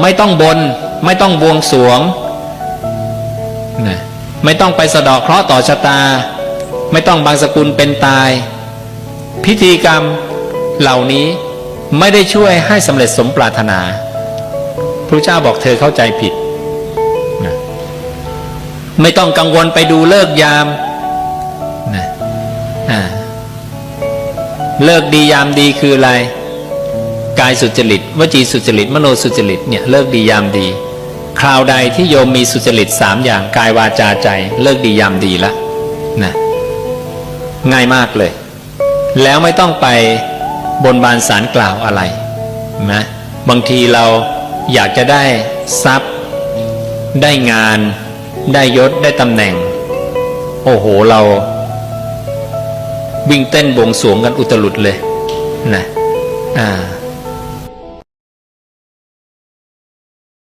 ไม่ต้องบน ไม่ต้องบวงสรวงนะไม่ต้องไปสะเดาะเคราะห์ต่อชะตา ไม่ต้องบางสกุลเป็นตาย พิธีกรรมเหล่านี้ไม่ได้ช่วยให้สำเร็จสมปรารถนาพระเจ้าบอกเธอเข้าใจผิดนะไม่ต้องกังวลไปดูเลิกยามนะอ่าเลิกดียามดีคืออะไร กายสุจริตวจีสุจริตมโนสุจริตเนี่ยเลิกดียามดี คราวใดที่โยมมีสุจริตสามอย่างกายวาจาใจ เลิกดียามดีละนะง่ายมากเลย แล้วไม่ต้องไปบนบานสารกล่าวอะไรนะบางทีเราอยากจะได้ทรัพย์ ได้งาน ได้ยศได้ตำแหน่ง โอ้โหเรา วิ่งเต้นบวงสวงกันอุตลุดเลยนะอ่า